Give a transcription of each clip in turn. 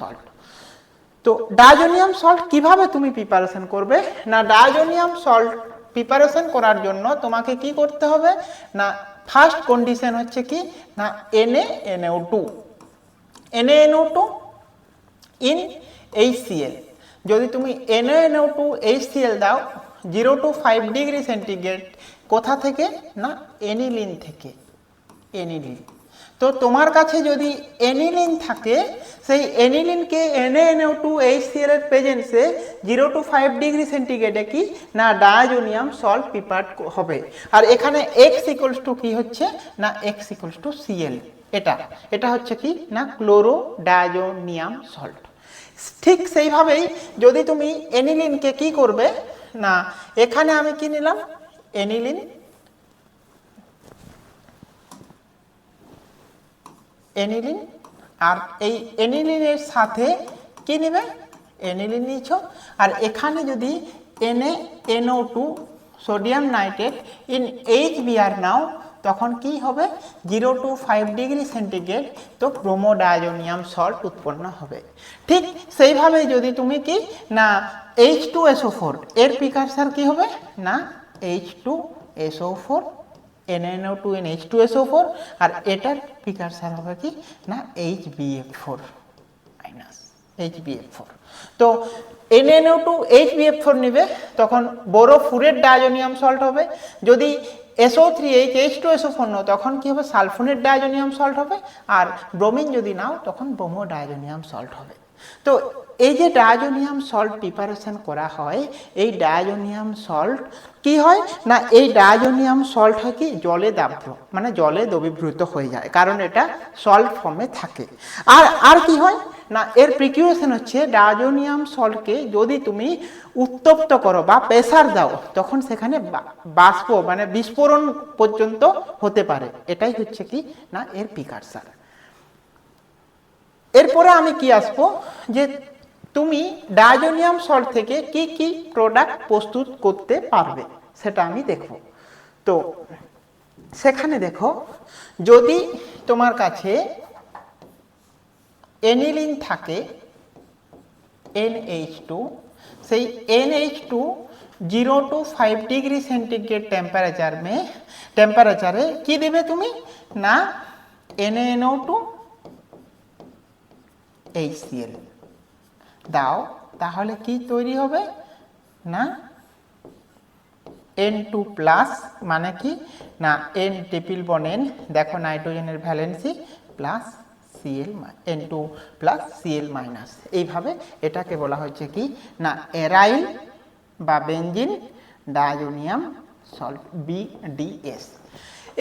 Salt তো diazonium salt কীভাবে তুমি প্রিপারেশন করবে? না, ডায়োজোনিয়াম সল্ট প্রিপারেশন করার জন্য তোমাকে কি করতে হবে? না ফার্স্ট কন্ডিশন হচ্ছে কি? না NA NO two NA NO two in HCL যদি তুমি এনএ এনও টু এইচসিএল দাও zero two five degree centigrade কোথা থেকে? না এনিলিন থেকে এনিলিন তো তোমার কাছে যদি এনিলিন থাকে, সেই এনিলিনকে এনএনও টু এইচসিএল এর প্রেজেন্সে জিরো টু ফাইভ ডিগ্রি সেন্টিগ্রেডে কি? না ডায়াজোনিয়াম সল্ট প্রিপার্ড হবে। আর এখানে এক্স ইকুয়ালস টু কি হচ্ছে? না এক্স ইকুয়ালস টু সিএল এটা। এটা হচ্ছে কি? না ক্লোরো ডায়াজোনিয়াম সল্ট ঠিক সেইভাবেই যদি তুমি এনিলিনকে কি করবে? না, এখানে আমি কি নিলাম? এনিলিন এনিলিন, আর এই এনিলিনের সাথে কি নেবে? এনিলিন নিয়েছ। আর এখানে যদি NA NO two sodium nitrate in H BR নাও, তখন কি হবে? Zero two five degree centigrade তো ব্রোমোডায়োনিয়াম সল্ট উৎপন্ন হবে। ঠিক সেইভাবে যদি তুমি কি, না এইচ টু এসও ফোর এর প্রিকারসার কি হবে? না H two SO four NNO two N H two four আর এটার প্রিকারসার হবে কি? না H BF four minus H BF four তো এনএনও টু এইচ ফোর নিবে, তখন বড় ফুরের ডায়োজোনিয়াম সল্ট হবে। যদি SO three H H two SO four নাও, তখন কি হবে? সালফোনের ডায়োজোনিয়াম সল্ট হবে। আর ব্রোমিন যদি নাও, তখন ব্রোমো ডায়োজোনিয়াম সল্ট হবে। তো এই যে ডায়োজোনিয়াম সল্ট প্রিপারেশন করা হয়, এই ডায়োজোনিয়াম সল্ট কি হয়? না, এই ডায়োজোনিয়াম সল্ট হয় কি? জলে দাব্র মানে জলে দ্রবীভূত হয়ে যায়, কারণ এটা সল্ট ফর্মে থাকে। আর আর কি হয়? না, এর প্রিকিউশন হচ্ছে ডায়োজোনিয়াম সল্টকে যদি তুমি উত্তপ্ত করো বা প্রেসার দাও, তখন সেখানে বাষ্প মানে বিস্ফোরণ পর্যন্ত হতে পারে। এটাই হচ্ছে কি? না, এর প্রিকারসার এরপরে আমি কি আসব? যে তুমি ডায়োজোনিয়াম সল্ট থেকে কি কি প্রোডাক্ট প্রস্তুত করতে পারবে, সেটা আমি দেখব। তো সেখানে দেখো, যদি তোমার কাছে এনিলিন থাকে NH2 টু, সেই NH2 two zero two five degree centigrade temperature মে টেম্পারেচারে কি দেবে তুমি? না NaNO টু HCl দাও, তাহলে কি তৈরি হবে? না? এন টু প্লাস মানে কি? না এন ট্রিপল বন এন দেখো নাইট্রোজেনের valency plus C L N two plus C L minus এইভাবে এটাকে বলা হচ্ছে কি? না, এরাইল বা বেঞ্জিন, ডায়োনিয়াম সল্ট বিডিএস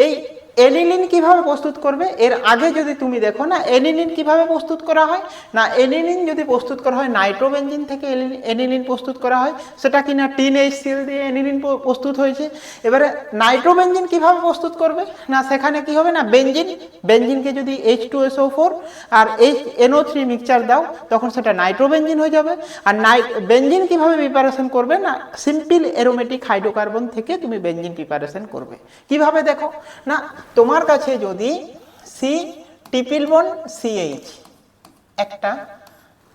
এই এনিলিন কীভাবে প্রস্তুত করবে? এর আগে যদি তুমি দেখো না এনিলিন কীভাবে প্রস্তুত করা হয়? না এনিলিন যদি প্রস্তুত করা হয় নাইট্রোবেঞ্জিন থেকে এনিলিন প্রস্তুত করা হয়, সেটা কিনা টিন এইচ সিএল দিয়ে এনিলিন প্রস্তুত হয়েছে। এবারে নাইট্রোবেঞ্জিন কীভাবে প্রস্তুত করবে? না, সেখানে কি হবে না বেঞ্জিন বেঞ্জিনকে যদি এইচ টু এসও ফোর আর এইচ এনও থ্রি মিক্সচার দাও, তখন সেটা নাইট্রোবেঞ্জিন হয়ে যাবে। আর নাই বেঞ্জিন কীভাবে প্রিপারেশন করবে? না, সিম্পল এরোমেটিক হাইড্রোকার্বন থেকে তুমি বেঞ্জিন প্রিপারেশন করবে। কীভাবে দেখো? না তোমার কাছে যদি সি টিপিল বন সিএইচ একটা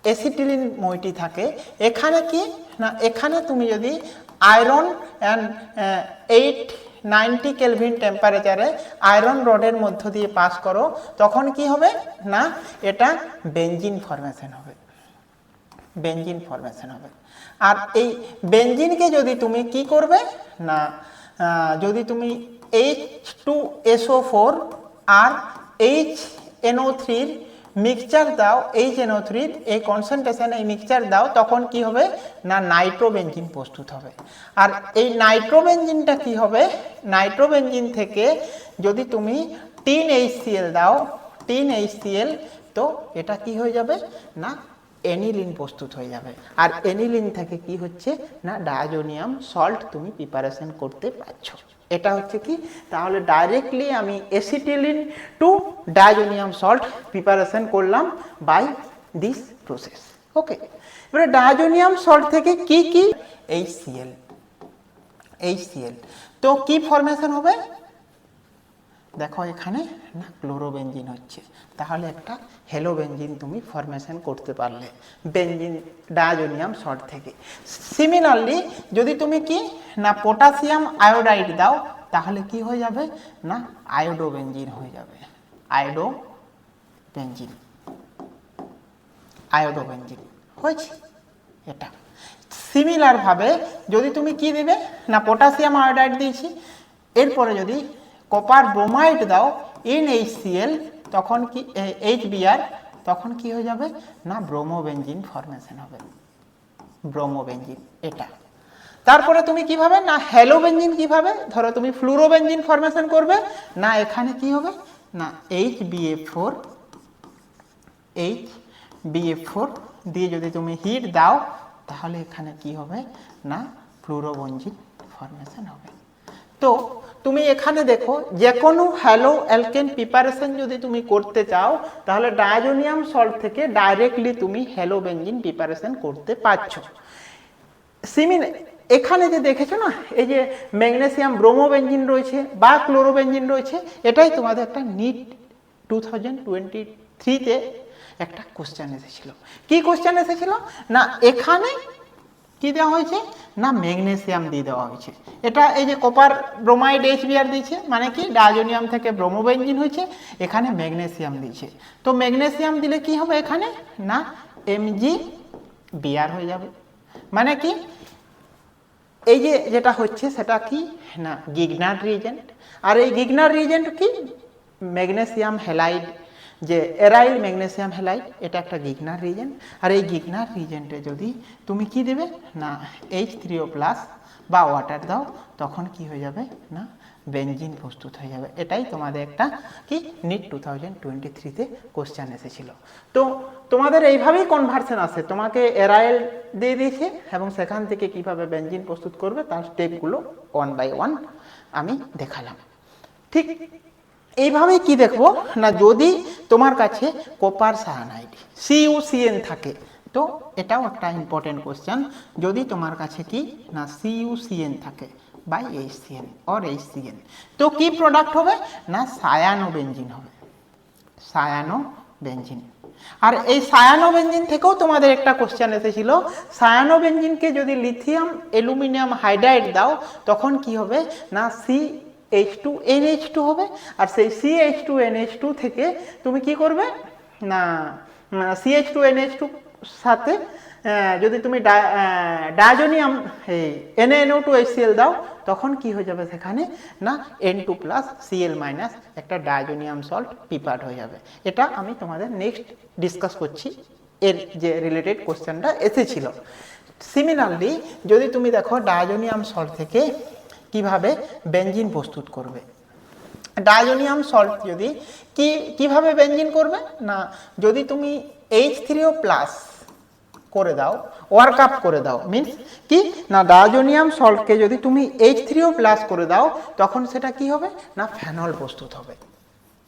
অ্যাসিটিলিন মইটি থাকে, এখানে কি? না, এখানে তুমি যদি iron and eight ninety kelvin টেম্পারেচারে আয়রন রডের মধ্য দিয়ে পাস করো, তখন কি হবে? না, এটা বেঞ্জিন ফরমেশন হবে। বেঞ্জিন ফরমেশন হবে। আর এই বেঞ্জিনকে যদি তুমি কি করবে? না যদি তুমি এইচ টু এসও ফোর আর এইচ এনও থ্রির মিক্সচার দাও এইচ এনও থ্রির এই কনসেন্ট্রেশন এই মিক্সচার দাও, তখন কি হবে? না নাইট্রোবেঞ্জিন প্রস্তুত হবে। আর এই নাইট্রোবেঞ্জিনটা কি হবে? নাইট্রোবেঞ্জিন থেকে যদি তুমি টিন এইচসিএল দাও টিন এইচসিএল তো এটা কি হয়ে যাবে? না এনিলিন প্রস্তুত হয়ে যাবে। আর এনিলিন থেকে কি হচ্ছে? না ডায়োজোনিয়াম সল্ট তুমি প্রিপারেশন করতে পারছ। এটা হচ্ছে কি? তাহলে ডাইরেক্টলি আমি acetylene to diazonium salt preparation করলাম বাই দিস প্রসেস ওকে এবারে ডায়োজোনিয়াম সল্ট থেকে কি কি? এইচ সিএল এইচ সিএল তো কি ফরমেশন হবে? দেখো, এখানে না ক্লোরোবেঞ্জিন হচ্ছে। তাহলে একটা হেলো বেঞ্জিন তুমি ফরমেশন করতে পারলে। বেঞ্জিন ডায়াজোনিয়াম সল্ট থেকে। সিমিলারলি যদি তুমি কি না পটাশিয়াম আয়োডাইড দাও, তাহলে কি হয়ে যাবে? না আয়োডো বেঞ্জিন হয়ে যাবে। আয়োডো বেঞ্জিন আয়োডো বেঞ্জিন হয়েছে? এটা। সিমিলারভাবে যদি তুমি কি দিবে? না পটাশিয়াম আয়োডাইড দিয়েছি। এরপরে যদি কপার ব্রোমাইড দাও ইন এইচসিএল তখন কি এইচ বিআর তখন কি হয়ে যাবে? না ব্রোমোবেঞ্জিন ফরমেশন হবে। ব্রোমোবেঞ্জিন এটা। তারপরে তুমি কীভাবে? না হ্যালোবেঞ্জিন কীভাবে? ধরো তুমি ফ্লুরোবেঞ্জিন ফরমেশন করবে, না, এখানে কি হবে? না H BA four H BF four দিয়ে যদি তুমি হিট দাও, তাহলে এখানে কি হবে? না ফ্লুরোবঞ্জিন ফরমেশন হবে। তো তুমি এখানে দেখো যে কোনো হ্যালো অ্যালকেন প্রিপারেশন যদি তুমি করতে চাও, তাহলে ডায়াজোনিয়াম সল্ট থেকে ডাইরেক্টলি তুমি হ্যালো বেঞ্জিন প্রিপারেশন করতে পারছ। সিমিল এখানে যে দেখেছ না, এই যে ম্যাগনেসিয়াম ব্রোমোবেঞ্জিন রয়েছে বা ক্লোরোবেঞ্জিন রয়েছে, এটাই তোমাদের একটা নিট টু থাউজেন্ড টোয়েন্টি থ্রিতে একটা কোশ্চেন এসেছিল। কি কোশ্চেন এসেছিল? না, এখানে কি দেওয়া হয়েছে? না, ম্যাগনেসিয়াম দিয়ে দেওয়া হয়েছে। এটা এই যে কপার ব্রোমাইড এইচ এইচবিআর দিয়েছে মানে কি? ডায়োজোনিয়াম থেকে ব্রোমোবেঞ্জিন হয়েছে, এখানে ম্যাগনেসিয়াম দিয়েছে। তো ম্যাগনেসিয়াম দিলে কি হবে এখানে? না এমজি বিআর হয়ে যাবে। মানে কি? এই যে যেটা হচ্ছে, সেটা কি? না, গিগনার রিজেন্ট। আর এই গিগনার রিজেন্ট কি? ম্যাগনেসিয়াম হ্যালাইড যে এরাইল ম্যাগনেসিয়াম হ্যালাইড এটা একটা গিগনার রিজেন্ট আর এই গিগনার রিজেন্টে যদি তুমি কি দেবে? না এইচ থ্রিও প্লাস বা ওয়াটার দাও, তখন কি হয়ে যাবে? না বেঞ্জিন প্রস্তুত হয়ে যাবে। এটাই তোমাদের একটা কি নিট টু থাউজেন্ড টোয়েন্টি থ্রিতে কোশ্চেন এসেছিল। তো তোমাদের এইভাবেই কনভার্সন আসে তোমাকে এরাইল দিয়ে দিয়েছে এবং সেখান থেকে কীভাবে বেঞ্জিন প্রস্তুত করবে, তার স্টেপগুলো ওয়ান বাই ওয়ান আমি দেখালাম। ঠিক এইভাবেই কি দেখব? না, যদি তোমার কাছে কপার সায়ানাইড সিইউসিএন থাকে, তো এটাও একটা ইম্পর্টেন্ট কোশ্চেন যদি তোমার কাছে কি? না সিইউসিএন থাকে by H H C N or H H C N তো কি প্রোডাক্ট হবে? না সায়ানো বেঞ্জিন হবে। সায়ানো বেঞ্জিন আর এই সায়ানো বেঞ্জিন থেকেও তোমাদের একটা কোশ্চেন এসেছিল। সায়ানো বেঞ্জিনকে যদি লিথিয়াম অ্যালুমিনিয়াম হাইড্রাইড দাও, তখন কি হবে? না C H two NH two হবে, আর সেই C H two NH two থেকে তুমি কি করবে? না C H two NH two সাথে যদি তুমি ডায়োজোনিয়াম এই এনএনও টু এইচসিএল দাও, তখন কি হয়ে যাবে সেখানে? না N two plus C L minus একটা ডায়োজোনিয়াম সল্ট প্রিপার্ড হয়ে যাবে। এটা আমি তোমাদের নেক্সট ডিসকাস করছি, এর যে রিলেটেড কোশ্চেনটা এসেছিল। সিমিলারলি যদি তুমি দেখো ডায়োজোনিয়াম সল্ট থেকে কীভাবে বেঞ্জিন প্রস্তুত করবে? ডায়োজোনিয়াম সল্ট যদি কি, কীভাবে বেঞ্জিন করবে? না, যদি তুমি এইচ থ্রিও প্লাস করে দাও ওয়ার্ক আপ করে দাও মিন্স কি? না ডায়োজোনিয়াম সল্টকে যদি তুমি এইচ থ্রিও প্লাস করে দাও, তখন সেটা কি হবে? না ফ্যানল প্রস্তুত হবে।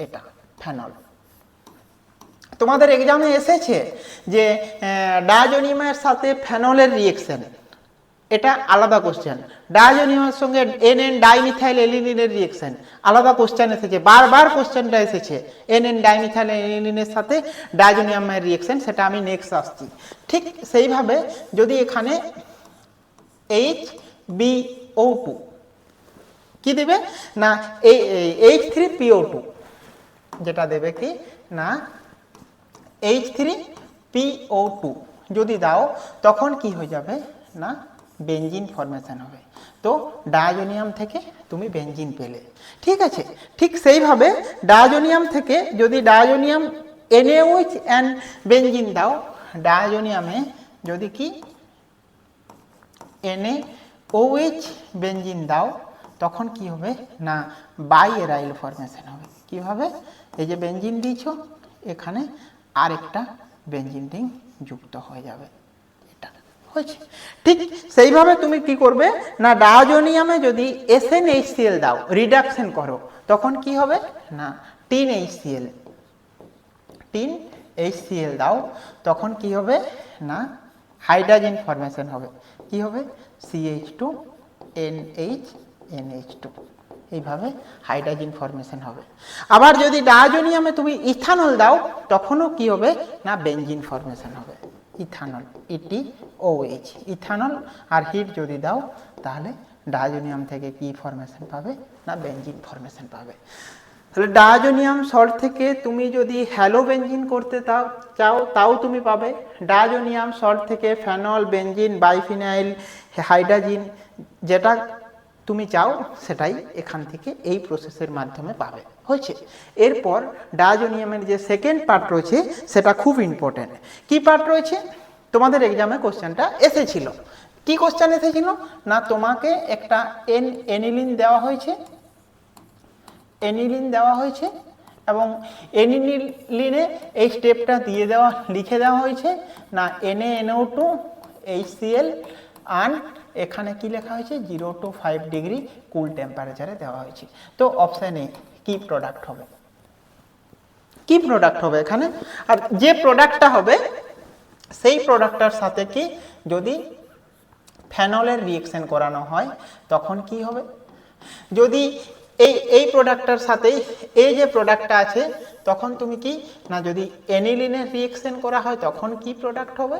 এটা ফ্যানল তোমাদের এক্সামে এসেছে যে ডায়োজোনিয়ামের সাথে ফ্যানলের রিয়েকশন এটা আলাদা কোশ্চেন ডায়োজোনিয়ামের সঙ্গে এন এন ডাইমিথাইল এলিনিনের রিয়েকশন আলাদা কোশ্চেন এসেছে। বারবার কোশ্চেনটা এসেছে। এন এন ডাইমিথাইল এলিনিনের সাথে ডায়োজোনিয়ামের রিয়েকশন সেটা আমি নেক্সট আসছি। ঠিক সেইভাবে যদি এখানে এইচ বি ও টু কি দেবে? না এইচ থ্রি পিও টু যেটা দেবে কি? না এইচ থ্রি পিও টু যদি দাও, তখন কি হয়ে যাবে? না বেঞ্জিন ফরমেশন হবে। তো ডায়োজোনিয়াম থেকে তুমি বেঞ্জিন পেলে। ঠিক আছে? ঠিক সেইভাবে ডায়োজোনিয়াম থেকে যদি ডায়োজোনিয়াম এনএউইচ অ্যান্ড বেঞ্জিন দাও ডায়োজোনিয়ামে যদি কি? এনে ওএইচ বেঞ্জিন দাও, তখন কি হবে? না বাই এরাইল ফরমেশন হবে। কীভাবে? এই যে বেঞ্জিন দিয়েছ, এখানে আরেকটা বেঞ্জিন রিং যুক্ত হয়ে যাবে। হয়েছে। ঠিক সেইভাবে তুমি কি করবে? না, ডায়োজোনিয়ামে যদি এসএন এইচসিএল দাও রিডাকশন করো, তখন কি হবে? না টিন এইচসিএল টিন এইচসিএল দাও, তখন কি হবে? না হাইড্রোজেন ফরমেশন হবে। কি হবে? CH two NH NH two এইভাবে হাইড্রোজেন ফরমেশন হবে। আবার যদি ডায়াজোনিয়ামে তুমি ইথানল দাও, তখনও কি হবে? না বেঞ্জিন ফরমেশন হবে। ইথানল ইটি ওএইচ ইথানল আর হিট যদি দাও, তাহলে ডায়াজোনিয়াম থেকে কি ফরমেশন পাবে? না বেঞ্জিন ফরমেশন পাবে। তাহলে ডায়াজোনিয়াম সল্ট থেকে তুমি যদি হ্যালো বেঞ্জিন করতে তাও, চাও, তাও তুমি পাবে। ডায়াজোনিয়াম সল্ট থেকে ফেনল বেঞ্জিন বাইফিনাইল হাইড্রাজিন যেটা তুমি চাও, সেটাই এখান থেকে এই প্রসেসের মাধ্যমে পাবে। হয়েছে। এরপর ডায়াজোনিয়ামের যে সেকেন্ড পার্ট রয়েছে, সেটা খুব ইম্পর্টেন্ট কি পার্ট রয়েছে? তোমাদের এক্সামে কোশ্চেনটা এসেছিল। কি কোশ্চেন এসেছিল? না, তোমাকে একটা এন এনিলিন দেওয়া হয়েছে। এনিলিন দেওয়া হয়েছে এবং এনিলিনে এই স্টেপটা দিয়ে দেওয়া, লিখে দেওয়া হয়েছে। না এনএ এনও টু এইচসিএল আন এখানে কি লেখা হয়েছে? Zero two five degree cool টেম্পারেচারে দেওয়া হয়েছে। তো অপশান এ কি প্রোডাক্ট হবে? কি প্রোডাক্ট হবে এখানে? আর যে প্রোডাক্টটা হবে, সেই প্রোডাক্টটার সাথে কি যদি ফ্যানলের রিয়েকশন করানো হয়, তখন কি হবে? যদি এই এই প্রোডাক্টটার সাথেই এই যে প্রোডাক্টটা আছে, তখন তুমি কি, না যদি এনিলিনের রিয়েকশন করা হয়, তখন কি প্রোডাক্ট হবে?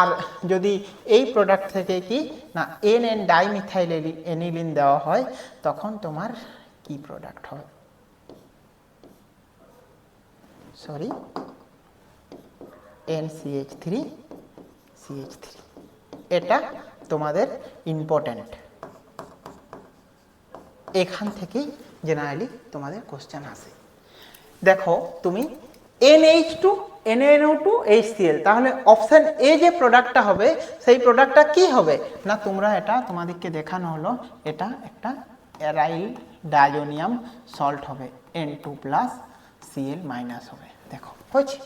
আর যদি এই প্রোডাক্ট থেকে কি, না এন এন ডাইমিথাইল এনিলিন দেওয়া হয়, তখন তোমার কি প্রোডাক্ট হবে sorry N CH three CH three এটা তোমাদের ইম্পর্ট্যান্ট এখান থেকেই জেনারেলি তোমাদের কোশ্চেন আসে। দেখো, তুমি N H two N N O two H C L তাহলে অপশান এ যে প্রোডাক্টটা হবে, সেই প্রোডাক্টটা কি হবে? না, তোমরা এটা তোমাদেরকে দেখানো হলো, এটা একটা অ্যারাইল ডায়োনিয়াম সল্ট হবে N two plus CL minus হবে। দেখো, হয়েছে?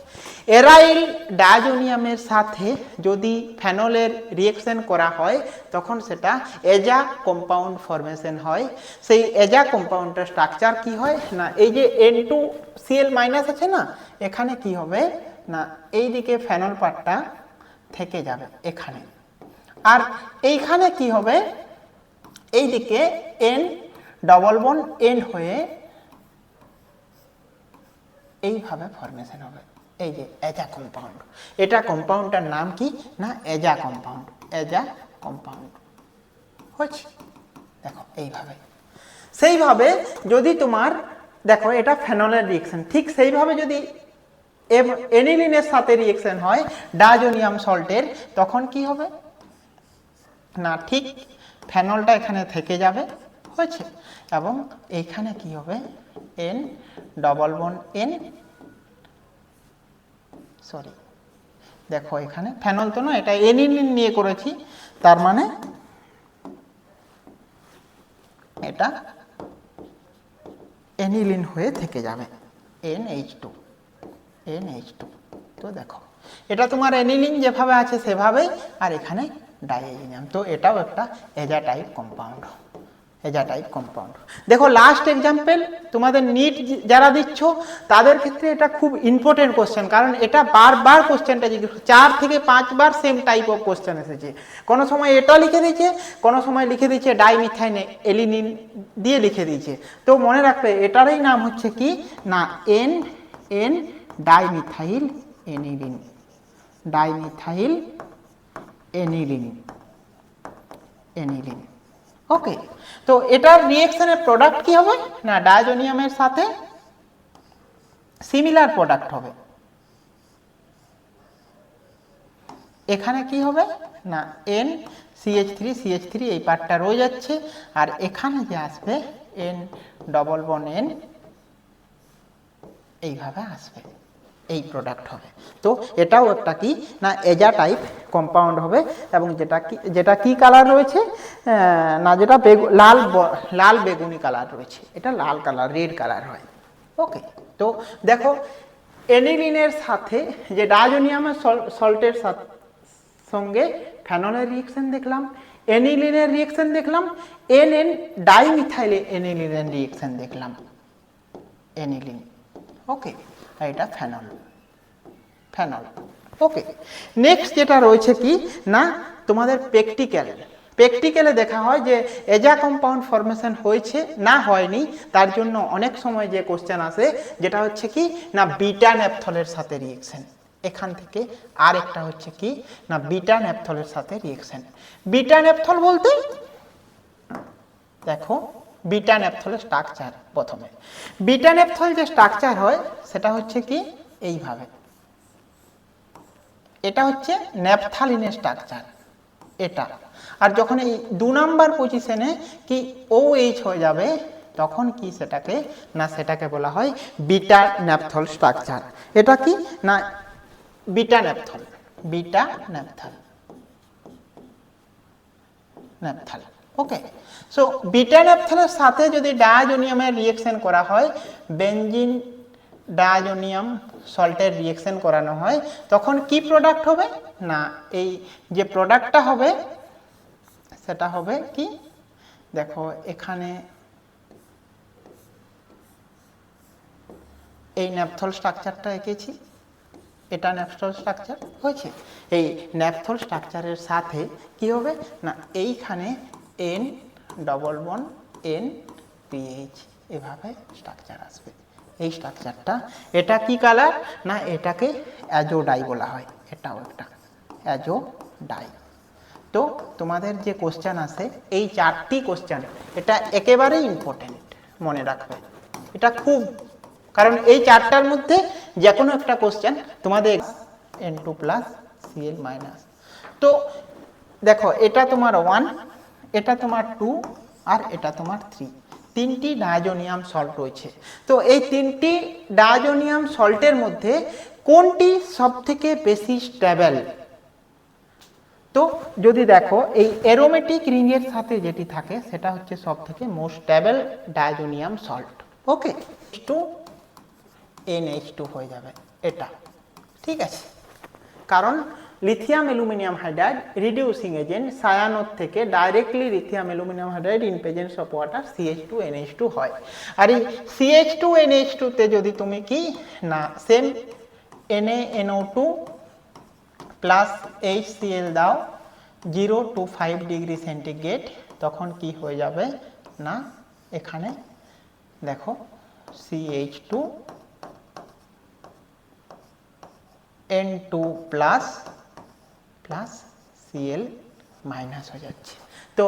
এরাইল ডায়োনিয়ামের সাথে যদি ফেনলের রিয়েকশন করা হয়, তখন সেটা এজা কম্পাউন্ড ফরমেশন হয়। সেই এজা কম্পাউন্ডের স্ট্রাকচার কি হয় না, এই যে এন টু সিএল মাইনাস আছে না, এখানে কি হবে না এই দিকে ফেনল পার্টটা থেকে যাবে এখানে। আর এইখানে কি হবে? এই দিকে এন ডবল বন এন হয়ে এইভাবে ফরমেশন হবে। এই যে এজা কম্পাউন্ড এটা কম্পাউন্ডটার নাম কি? না এজা কম্পাউন্ড এজা কম্পাউন্ড হচ্ছে দেখো, এইভাবে। সেইভাবে যদি তোমার, দেখো, এটা ফেনলের রিয়েকশন ঠিক সেইভাবে যদি এনিলিনের সাথে রিয়েকশন হয় ডাজোনিয়াম সল্টের তখন কি হবে? না, ঠিক ফেনলটা এখানে থেকে যাবে। হয়েছে? এবং এইখানে কি হবে? N double bond N sorry দেখো এখানে ফেনল তো না, এটা এনিলিন নিয়ে করেছি, তার মানে এটা এনিলিন হয়ে থেকে যাবে N H two N H two তো দেখো, এটা তোমার এনিলিন যেভাবে আছে সেভাবেই, আর এখানে ডাইএজিনিয়াম তো এটাও একটা azo type compound azo type compound দেখো লাস্ট এক্সাম্পল তোমাদের নিট যারা দিচ্ছ, তাদের ক্ষেত্রে এটা খুব ইম্পর্টেন্ট কোশ্চেন কারণ এটা বারবার কোশ্চেনটা জিজ্ঞেস চার থেকে পাঁচবার সেম টাইপ অফ কোশ্চেন এসেছে। কোনো সময় এটা লিখে দিয়েছে, কোনো সময় লিখে দিয়েছে ডাইমিথাইন এলিনিন দিয়ে লিখে দিয়েছে। তো মনে রাখবে, এটারই নাম হচ্ছে কি? না N N dimethyl aniline dimethyl aniline aniline okay তো এটার রিয়েকশনের প্রোডাক্ট কি হবে? না ডায়োজোনিয়ামের সাথে সিমিলার প্রোডাক্ট হবে। এখানে কি হবে? না N CH three CH three এই পার্টটা রয়ে যাচ্ছে। আর এখানে যে আসবে এন ডবল বন এন এইভাবে আসবে। এই প্রোডাক্ট হবে। তো এটাও একটা কি? না, এজা টাইপ কম্পাউন্ড হবে এবং যেটা কি যেটা কি কালার রয়েছে? না, যেটা বেগু, লাল লাল বেগুনি কালার রয়েছে। এটা লাল কালার রেড কালার হয়। ওকে তো দেখো এনিলিনের সাথে যে ডায়োনিয়ামের সল্টের সঙ্গে ফ্যানলের রিয়েকশন দেখলাম এনিলিনের রিয়েকশন দেখলাম এন এন ডাইমিথাইল এনিলিনের রিয়েকশন দেখলাম। এনিলিন ওকে এটা ফেনল ফেনল ওকে নেক্সট যেটা রয়েছে কি? না, তোমাদের প্র্যাকটিক্যাল প্র্যাকটিক্যালে দেখা হয় যে, এজা কম্পাউন্ড ফরমেশন হয়েছে, না হয়নি, তার জন্য অনেক সময় যে কোশ্চেন আসে, যেটা হচ্ছে কি? না বিটা ন্যাপথলের সাথে রিয়েকশন এখান থেকে আর একটা হচ্ছে কি? না বিটা ন্যাপথলের সাথে রিয়েকশন বিটা ন্যাপথল বলতে? দেখো বিটা ন্যাপথলের স্ট্রাকচার প্রথমে। বিটা ন্যাপথল যে স্ট্রাকচার হয়, সেটা হচ্ছে কি? এইভাবে। এটা হচ্ছে ন্যাপথালিনের স্ট্রাকচার। এটা। আর যখন এই দু নাম্বার পজিশনে কি ও এইচ হয়ে যাবে, তখন কি সেটাকে, না সেটাকে বলা হয় বিটা ন্যাপথল স্ট্রাকচার। এটা কি? না, beta naphthol beta naphthol naphthol okay so beta ন্যাপথালের সাথে যদি ডায়াজোনিয়ামের রিয়েকশন করা হয় বেনজিন ডায়াজোনিয়াম সল্টের রিয়েকশন করানো হয়, তখন কি প্রোডাক্ট হবে? না, এই যে প্রোডাক্টটা হবে, সেটা হবে কি? দেখো, এখানে এই ন্যাপথল স্ট্রাকচারটা এঁকেছি। এটা ন্যাপথল স্ট্রাকচার হয়েছে। এই ন্যাপথল স্ট্রাকচারের সাথে কি হবে? না, এইখানে N double bond N PH এভাবে স্ট্রাকচার আসবে। এই স্ট্রাকচারটা এটা কি কালার না, এটাকে অ্যাজোডাই বলা হয়। এটাও একটা অ্যাজোডাই তো তোমাদের যে কোশ্চেন আছে, এই চারটি কোশ্চেন এটা একেবারেই ইম্পর্টেন্ট মনে রাখবে। এটা খুব, কারণ এই চারটার মধ্যে যে কোনো একটা কোশ্চেন তোমাদের N two plus CL minus তো দেখো, এটা তোমার ওয়ান এটা তোমার টু আর এটা তোমার থ্রি তিনটি ডায়াজোনিয়াম সল্ট রয়েছে। তো এই তিনটি ডায়াজোনিয়াম সল্টের মধ্যে কোনটি সবথেকে বেশি স্ট্যাবেল তো যদি দেখো, এই অ্যারোমেটিক রিংয়ের সাথে যেটি থাকে, সেটা হচ্ছে সব থেকে most stable diazonium salt okay two NH two হয়ে যাবে। এটা। ঠিক আছে? কারণ lithium aluminium hydride reducing agent সায়ানোর থেকে directly lithium aluminium hydride in presence of water CH two NH two হয়। আর এই সিএইচ টু এনএইচ টুতে যদি তুমি কি? না same NA NO two plus H CL দাও zero two five degree centigrade তখন কি হয়ে যাবে? না, এখানে দেখো CH two N two plus CL minus হয়ে যাচ্ছে। তো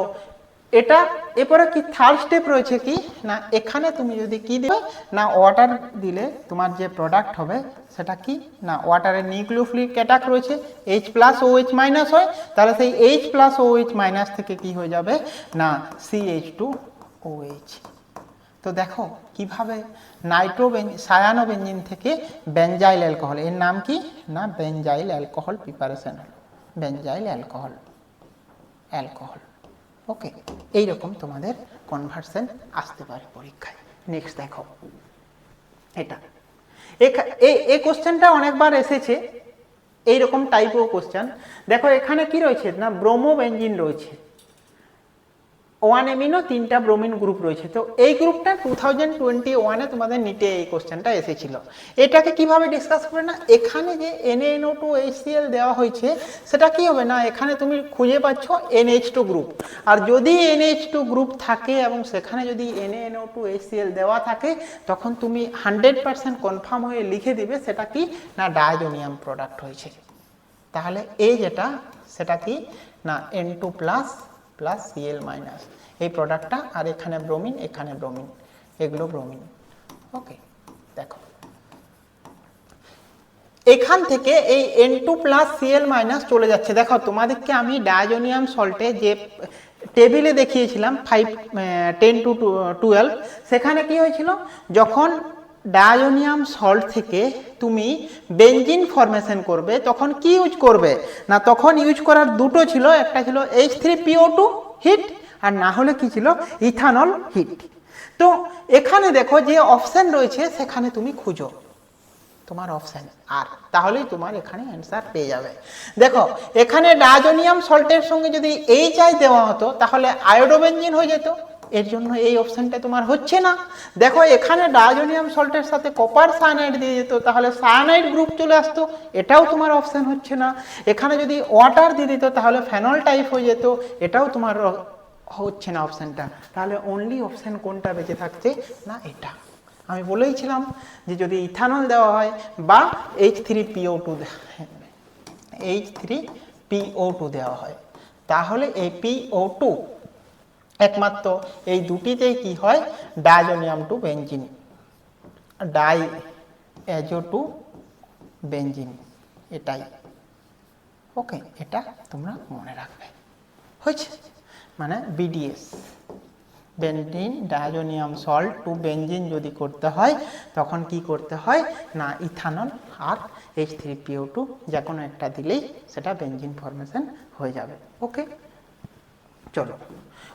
এটা এরপরে কি থার্ড স্টেপ রয়েছে কি? না, এখানে তুমি যদি কি দিবে? না ওয়াটার দিলে তোমার যে প্রোডাক্ট হবে সেটা কি? না ওয়াটারের নিউক্লিওফিলিক অ্যাটাক রয়েছে H plus O H minus হয়, তাহলে সেই H plus O H minus থেকে কি হয়ে যাবে? না C H two O H তো দেখো, কীভাবে নাইট্রোবেন সায়ানো বেঞ্জিন থেকে বেঞ্জাইল অ্যালকোহল এর নাম কি? না বেঞ্জাইল অ্যালকোহল প্রিপারেশন হলো। Benzyl alcohol alcohol. ওকে, এইরকম তোমাদের কনভার্সেন আসতে পারে পরীক্ষায়। নেক্সট দেখো, এটা। এই কোশ্চেনটা অনেকবার এসেছে, এইরকম টাইপও কোশ্চেন দেখো, এখানে কি রয়েছে না ব্রোমো বেঞ্জিন রয়েছে। ওয়ান এমিনো তিনটা ব্রোমিন গ্রুপ রয়েছে। তো এই গ্রুপটা টু থাউজেন্ড টোয়েন্টি ওয়ানে তোমাদের নিটে এই কোশ্চেনটা এসেছিল। এটাকে কীভাবে ডিসকাস করবে না? এখানে যে এনএনও টু এইচসিএল দেওয়া হয়েছে, সেটা কি হবে না? এখানে তুমি খুঁজে পাচ্ছ এনএইচ টু গ্রুপ আর যদি এনএইচ টু গ্রুপ থাকে এবং সেখানে যদি এনএনও টু এইচসিএল দেওয়া থাকে, তখন তুমি হান্ড্রেড পার্সেন্ট কনফার্ম হয়ে লিখে দিবে সেটা কি না ডায়াজোনিয়াম প্রোডাক্ট হয়েছে। তাহলে এই যেটা, সেটা কি না N two plus plus CL minus এই প্রোডাক্টটা আর এখানে ব্রোমিন এখানে ব্রোমিন এগুলো ব্রোমিন ওকে দেখো। এখান থেকে এই N two plus CL minus চলে যাচ্ছে। দেখো, তোমাদেরকে আমি ডায়াজোনিয়াম সল্টে যে টেবিলে দেখিয়েছিলাম ফাইভ টেন টু টুয়েলভ সেখানে কি হয়েছিল? যখন ডায়াজোনিয়াম সল্ট থেকে তুমি বেঞ্জিন ফরমেশন করবে, তখন কি ইউজ করবে? না, তখন ইউজ করার দুটো ছিল, একটা ছিল H three PO two heat আর না হলে কি ছিল? ইথানল হিট তো এখানে দেখো যে অপশন রয়েছে, সেখানে তুমি খুঁজো। তোমার অপশান আর, তাহলেই তোমার এখানে অ্যান্সার পেয়ে যাবে। দেখো, এখানে ডায়াজোনিয়াম সল্টের সঙ্গে যদি এইচ আই দেওয়া হতো, তাহলে আয়োডোবেঞ্জিন হয়ে যেত। এর জন্য এই অপশানটা তোমার হচ্ছে না। দেখো, এখানে ডায়োজোনিয়াম সল্টের সাথে কপার সায়ানাইড দিয়ে যেত, তাহলে সায়ানাইড গ্রুপ চলে আসতো, এটাও তোমার অপশান হচ্ছে না। এখানে যদি ওয়াটার দিয়ে দিত, তাহলে ফেনল টাইপ হয়ে যেত, এটাও তোমার হচ্ছে না অপশানটা তাহলে অনলি অপশান কোনটা বেঁচে থাকছে? না, এটা। আমি বলেইছিলাম যে যদি ইথানল দেওয়া হয়, বা H three PO two H three PO two দেওয়া হয়, তাহলে এই পিও টু একমাত্র এই দুটিতেই কি হয়? Diazonium to benzene. Di azo to benzene. এটাই। ওকে, এটা তোমরা মনে রাখবে। হয়েছে? মানে BDS. Benzene diazonium salt to benzene যদি করতে হয়, তখন কি করতে হয়? না, ইথানল আর এইচ থ্রি পিও টু যে কোনো একটা দিলেই সেটা বেঞ্জিন ফরমেশন হয়ে যাবে। ওকে? চলো।